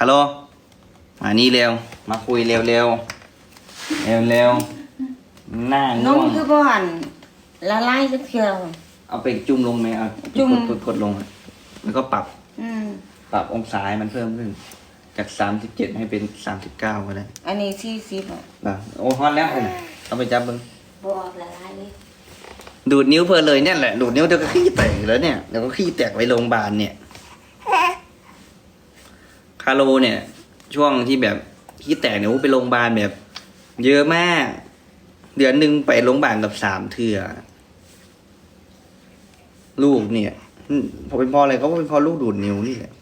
ฮัลโหลมานี่เร็ว มาคุยเร็วเร็วเร็วเร็วหน้านง่มวงคือบ่อนละลายจักเทื่อ เอาไปจุ่มลงไหมเอาจุ่มกดกดกดลงอะแล้วก็ปรับอืมปรับองศาให้มันเพิ่มขึ้น จากสามสิบเจ็ดให้เป็นสามสิบเก้าก็ได้อันนี้สี่สิบอะป่ะโอ้ฮอตแล้วคุณเอาไปจับเบิ้งบ่ละลายเลยดูดนิ้วเพลินเลยเนี่ยแหละดูดนิ้วเดี๋ยวก็ขี้แตกอยู่แล้วเนี่ยเดี๋ยวก็ขี้แตกไปโรงพยาบาลเนี่ยคาโลเนี่ย ช่วงที่แบบขี้แตกเนี่ยโอ้ไปโรงพยาบาลแบบ เยอะมาก เดือนหนึ่งไปโรงพยาบาลกับสามเทื่อลูกเนี่ยอืมพอเป็นเพ่ออะไรก็เป็นเพ่อลูกดูดนิ้วนี่แหละ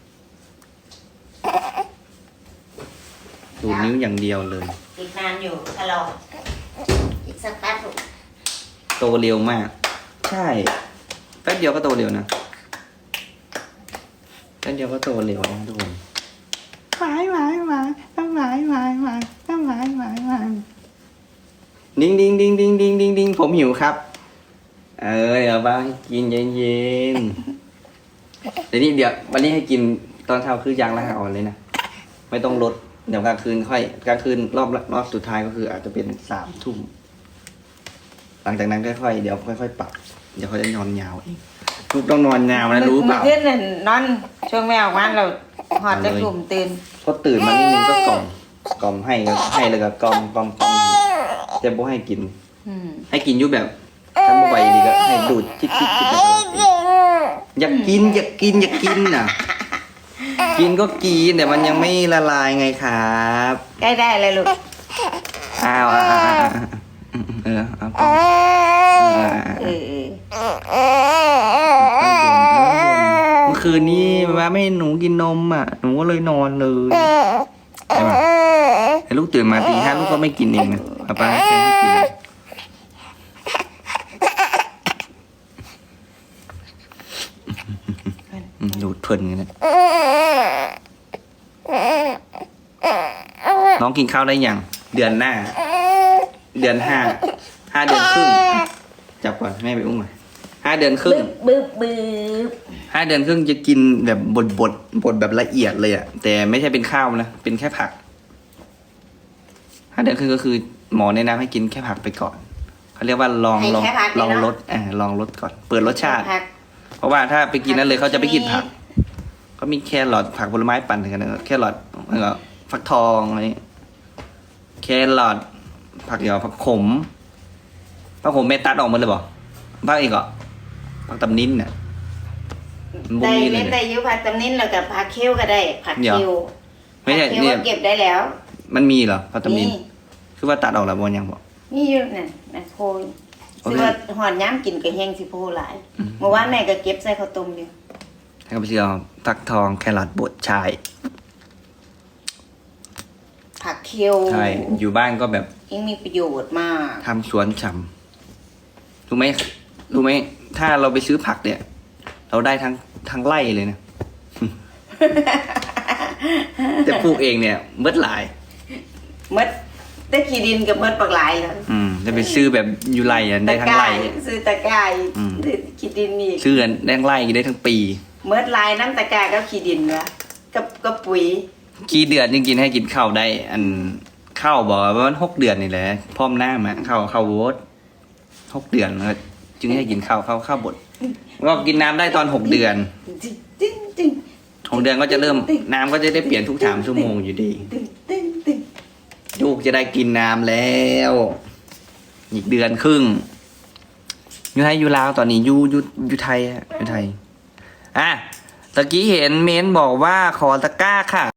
ดูดนิ้วอย่างเดียวเลย อีกนานอยู่ตลอดอีกสักแป๊บโตเร็วมาก ใช่แป๊บเดียวก็โตเร็วนะแป๊บเดียวก็โตเร็วนะทุกคน หมายหมายหมายหมายหมายหมายหมายหมายหมายหมาดิ้งดิ้งดิ้งดิ้งดิ้งดิ้งดิ้งผมหิวครับ เออเดี๋ยวบ้างกินเย็นเย็นๆเดี๋ยวนี้เดี๋ยววันนี้ให้กินตอนเช้าคือยางละอ่อนเลยนะไม่ต้องลดเดี๋ยวกลางคืนค่อยกลางคืนรอบรอบสุดท้ายก็คือ อาจจะเป็นสามทุ่มหลังจากนั้นค่อยๆเดี๋ยวค่อยๆปรับเดี๋ยวเขาจะนอนยาวเองลูกต้องนอนยาวนะรู้เปล่าเมื่อคืนนั่นนอนช่วงแม่ออกมาเรา หอดได้กลุ่มตื่นพอตื่นมานิดนึงก็กล่อมกล่อมให้ก็ให้เลยก็กล่อมกล่อมกล่อมจะบ่ให้กิน อืมให้กินอยุบแบบถ้าบ่ไหวดีก็ให้ดูดจิ๊บจิ๊บจิ๊บแบบอยากกินอยากกินอยากกินน่ะ กินก็กินแต่มันยังไม่ละลายไงครับใกล้ได้เลยลูกอ้าวอ้าวอ้าวอ้าวเออเอากล่อมเออเออ เออเมื่อ คืนนี้มาไม่ให้หนูกินนมอะหนูก็เลยนอนเลยใช่ปะแต่ลูกตื่นมาตีห้าลูกก็ไม่กินเองนะป้าป้าแกให้กินอืมดูดเพลินกันนะน้องกินข้าวได้ยังเดือนหน้า เดือนห้าห้าเดือนครึ่งจับก่อนแม่ไปอุ้มหน่อย ห้าเดือนครึ่ง บึ๊บบึ๊บบึ๊บห้าเดือนครึ่งจะกินแบบบดบดบดแบบละเอียดเลยอะแต่ไม่ใช่เป็นข้าวนะเป็นแค่ผักห้าเดือนครึ่งก็คือหมอแนะนำให้กินแค่ผักไปก่อนเขาเรียกว่าลองลองลองลดอ่าลองลดก่อน เปิดรสชาติ ผัก เพราะว่าถ้าไปกินนั้นเลยเขาจะไปกินผัก ก็มีแครอทผักผลไม้ปั่นกันนะแครอทแล้วก็ฟักทองอะไรนี้แครอทผักเดียวผักขมผักขมเมตัดออกหมาเลยบอกผักอีกเหรอ ผักตำนิ้นเนี่ยมันบ่ได้มีเลเม็ยดเนี่ยได้อยุผักตำนินแล้วกับผักเคี้ยวก็ได้ ผักเดี๋ยว เคี้ยวไม่ใช่ผักเคี้ยวเนี่ย ก็เก็บได้แล้วมันมีเหรอพัตามินนี่คือว่าตัดออกแล้วบนยังบอก นี่อยู่นั่นนะโพยโอเคสิว่าหอนย้ำกินก็แห้งสิโพหลายอืมเมื่อวานแม่ก็เก็บใส่ข้าวต้มอยู่ให้กับเชื่อฟักทองแครอทบดชายผักเคี้ยวใช่อยู่บ้านก็แบบยิ่งมีประโยชน์มากทำสวนฉ่ำรู้ไหมรู้ไหม ถ้าเราไปซื้อผักเนี่ย เราได้ทั้งทั้งไร่เลยนะแต่ปลูกเองเนี่ยเบิดหลายมดได้ขี้ดินกับมดปักหลายแล้วอืมจะไปซื้อแบบอยู่ไรอะได้ทั้งไร่ซื้อตะกร้ายอืมได้ขี้ดินนี่ซื้อได้ทั้งไร่ได้ทั้งปีมดลายน้ำตะกร้ากับขี้ดินวะกับกับปุ๋ยกี่เดือนยังกินให้กินข้าวได้ อันข้าวบอกว่ามันหกเดือนนี่แหละพร้อมหน้ามาข้าวข้าวโวตหกเดือนแล้ว จึงให้กินข้าวข้าวข้าวบดก็กินน้ำได้ตอนหกเดือนตึ้งตึ้งตึ้งหกเดือนก็จะเริ่มน้ำก็จะได้เปลี่ยนทุกสามชั่วโมงอยู่ดี ตึงตึงตึงลูกจะได้กินน้ำแล้ว อีกเดือนครึ่งอยู่ไทยอยู่ลาวตอนนี้อยู่อยู่อยู่ไทยอะอยู่ไทย อะตะกี้เห็นเม้นบอกว่าขอตะกร้าค่ะ